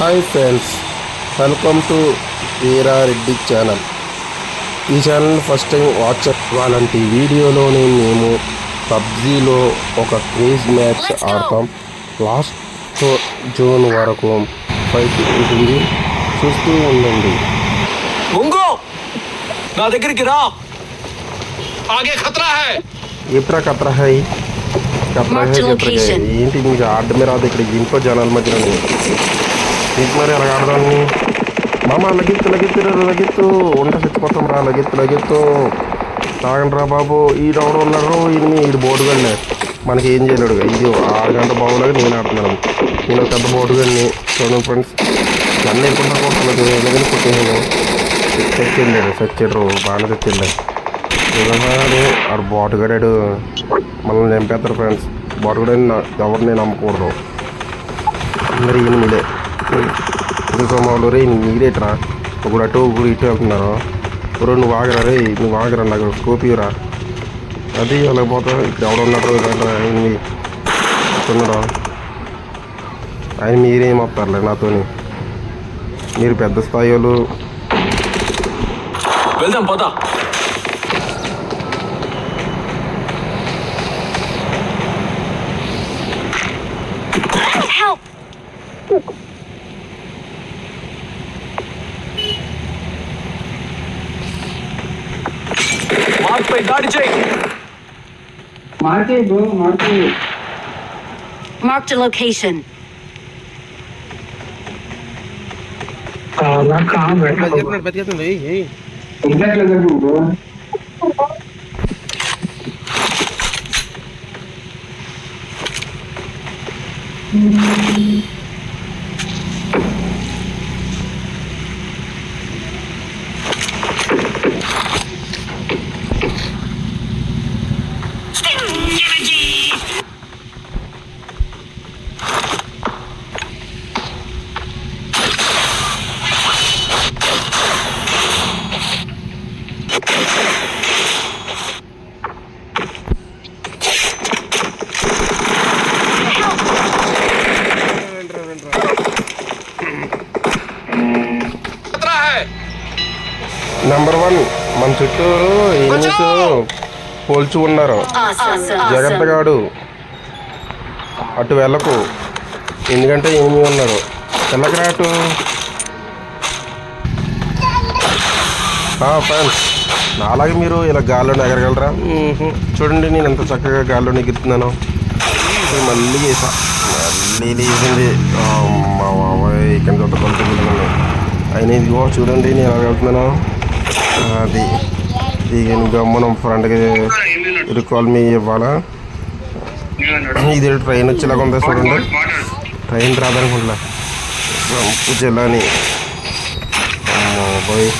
Hi friends welcome to Veera Reddy channel. ఈ channel first time watch అవ్వాలంటే వీడియోలోనే మేము పబ్జీలో ఒక క్రేజ్ మ్యాచ్ ఆడతాం. లాస్ట్ జోన్ వరకు ఫైట్ ఉంటుంది. చూస్తూ ఉండండి. నా దగ్గరికి రా! ఆగే ఖతరా హై! ఎప్పుడా హై. ఏంటి మీకు ఆడమే రాదు ఇక్కడ ఇంట్లో జనాల మధ్యలో మరి ఎలా ఆడదాన్ని మామ లగిత్తు లగిత్తు రా, లగిత్తు. వంట చచ్చిపోతాం రా లగిత్తు లగిత్తు. తాగండి రా బాబు. ఈ ఎవడు ఉన్నారు ఈయన ఈడు బోటుగాడిని మనకి ఏం చేయలేడు ఇది ఆరు గంట బాగులాగా నేను ఆడుతున్నాను. నేను పెద్ద బోటుగాడిని చూడండి ఫ్రెండ్స్ నన్ను ఎప్పుడు కొట్టలేదు ఎందుకని కొట్టేసాను చచ్చెళ్ళాడు చచ్చాడు బాగానే చచ్చెళ్ళాడు నిజంగానే ఆడు బాటుగాడాడు మనల్ని చంపేస్తారు ఫ్రెండ్స్. బాటుగాడని నా ఎవరిని నమ్మకూడదు. అందరూ ఈయన మీదే. ఇంకా మామూలు రే మీరేట్రా ఒకడు అటు ఒకడు ఇటు వెళ్తున్నారు ఒకరు నువ్వు ఆగరా రే నువ్వు ఆగరా నాకు స్కోప్ ఇవ్వరా? అది అలా పోతా ఇక్కడ ఎవడు ఉన్నాడు ఆయన ఉన్నాడు ఆయన మీరేం వస్తారులే నాతోని? మీరు పెద్ద స్థాయి వాళ్ళు వెళ్దాం పద. Help! Mark the location. Number one మన చుట్టూరు ఎనిమిస్ పోల్చి ఉన్నారు Awesome. జాగ్రత్త గాడు అటు వెళ్ళకు. ఎందుకంటే ఎనిమిది ఉన్నారు? వెళ్ళకరా అటు. ఫ్రెండ్స్ అలాగే మీరు ఇలా గాల్లో ఎగరగలరా. చూడండి నేను ఎంత చక్కగా గాల్లో ఎగురుతున్నాను మళ్ళీ వేసా మళ్ళీ లేచింది. అమ్మా బాబాయ్ ఇక్కడ పిల్లలు అయినా ఇదిగో చూడండి నేను ఎలా వెళ్తున్నాను. అది. ఇంకా మనం ఫ్రంట్కి ఇరుకోవాలి మీ ఇవ్వాలా? ఇది ట్రైన్ వచ్చేలాగా ఉందా చూడండి. ట్రైన్ రాదనుకుంటున్నా. రంపు జిల్లాని పోయి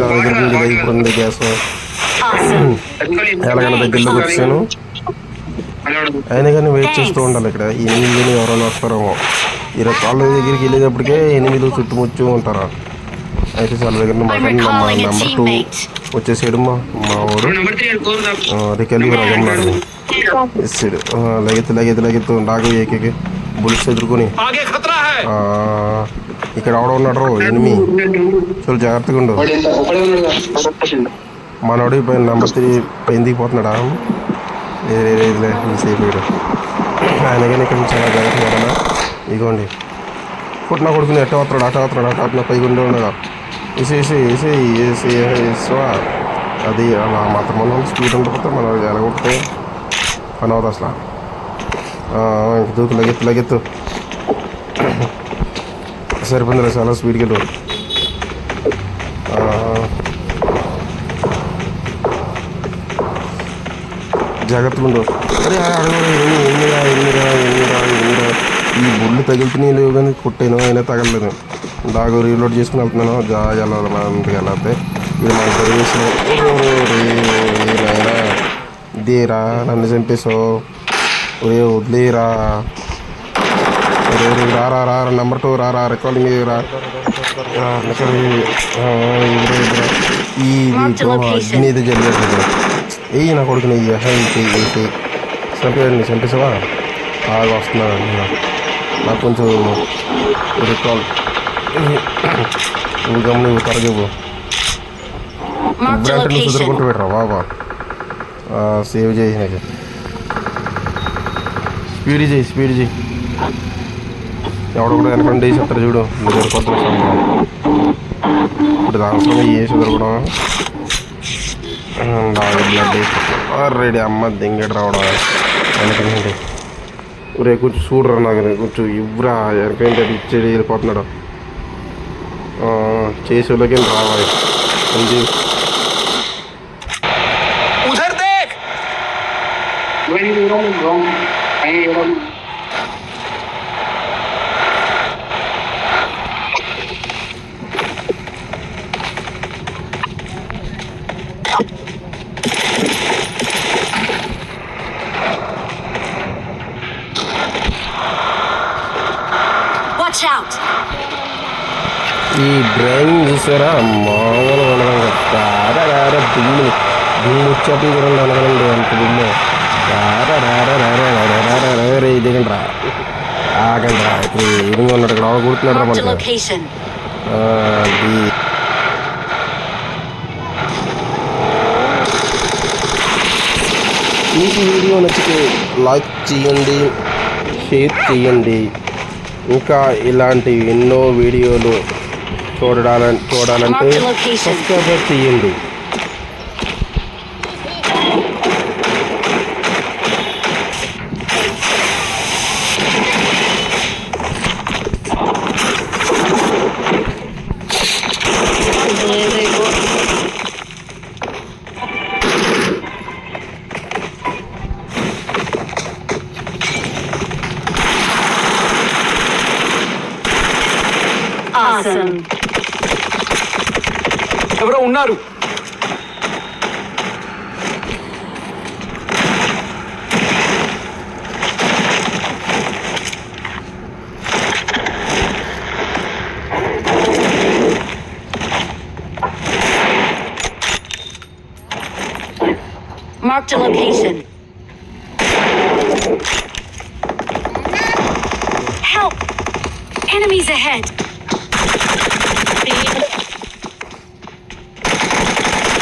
నా దగ్గర నుండి అయిపోయింది గ్యాస్. ఎలాగైనా దగ్గరలోకి వచ్చాను. అయినా కానీ వెయిట్ చేస్తూ ఉండాలి ఇక్కడ. ఎనిమిది ఎవరైనా వస్తారేమో ఈరోజు కాళ్ళ దగ్గరికి వెళ్ళేటప్పటికే ఎనిమిది చుట్టుముచ్చు ఉంటారు? అయితే వాళ్ళ దగ్గర మా ఫ్రెండ్ మా నెంబర్ టూ వచ్చేసాడు మా మా వాడు రికెళ్ళి రాజమ్మ ఇస్తాడు. లగెత్తు లగెత్తు లగెత్తు నాకు ఏకేకి బుల్లెట్స్ ఎదుర్కొని. ఇక్కడ ఆవిడ ఉన్నాడు ఎనిమి చాలా జాగ్రత్తగా ఉండు. మనోడు పైన నెంబర్ త్రీ పైన పోతున్నాడా లేదు లేదు లేదు సేఫ్ ఆయన కానీ ఇక్కడ చాలా జాగ్రత్తగా ఇదిగోండి. పుట్టిన కొడుకుని ఎట్ట అవుతున్నాడు అట్ట అవుతున్నాడు అట్ట అవుతున్నా పైకి ఉండగా వేసి వేసి వేసి వేసి వేసా అది అలా మాత్రం మనం స్పీడ్ ఉండిపోతే మనం ఎలాగొడితే పని అవుతుంది అసలు ఇంక దూకు లగెత్తు లగెత్తు సరిపోయిందిలే చాలా స్పీడ్కి వెళ్ళు ఆ, జాగ్రత్తగా ఉండు అరే అడుగు ఎన్నిరా ఎన్నిరా ఎన్నిరా ఎన్నిరా ఈ బుళ్ళు తగులుతున్నాయి లేవు కానీ కుట్టాను అయినా తగలలేదు దాగు రీలోడ్ చేసుకుని వెళ్తున్నాను జాగ్రత్త ఇంటికి వెళ్ళాలి ఇది మన సర్వీస్లో నాయనా. ఇదేరా నన్ను చంపేసావు ఒరే వదిలేరా. రా రా రా నెంబర్ టూ రా రా రికార్డింగ్ రా. ఈ. అగ్ని ఇది జరిగేది ఏయ్ నా కొడుకుని వేసి చంపేయండి చంపేసావా బాగా వస్తున్నాను నాకు కొంచెం రికాల్ నువ్వు గమ్మున నువ్వు త్వరగా ఇబ్రాంటి నువ్వు సుదరుకుంటూ. పెట్టరా? బాబా సేవ్ చేసినాక స్పీడ్ చేయి స్పీడ్ చేయి ఎవడ కూడా వెనకండి చెప్తారు చూడు. నువ్వు సరిపోతున్నా ఇప్పుడు దాంట్లో ఏ సుదరకడం బ్లడ్ రెడీ అమ్మ దింగడు రావడం. వెనకండి రే కొంచెం చూడరా నాకు కొంచెం ఇవ్వరా? వెనకంటే ఇచ్చేది వెళ్ళిపోతున్నాడు. ఆ, చేసేలోకి రావాలి కొంచెం उधर देख Watch out! ఈ డ్రైవింగ్ చూసారా? మామూలు ఉండదు దుమ్ము. దుమ్ము వచ్చేప్పుడు చూడండి అనగలండి అంత దుమ్ము. రే దిగండి రా. ఆగండి రా. ఇప్పుడు ఎదురుగా ఉన్నాడు ఇక్కడ కూడుతున్నాడు రా మనకి. మీకు వీడియో నచ్చితే లైక్ చేయండి షేర్ చేయండి. ఇంకా ఇలాంటి ఎన్నో వీడియోలు చూడాలని చూడాలంటే Mark the location. సబ్స్క్రైబ్ చేయండి Awesome. ఎవరో ఉన్నారు Marked a location. Help! Enemies ahead!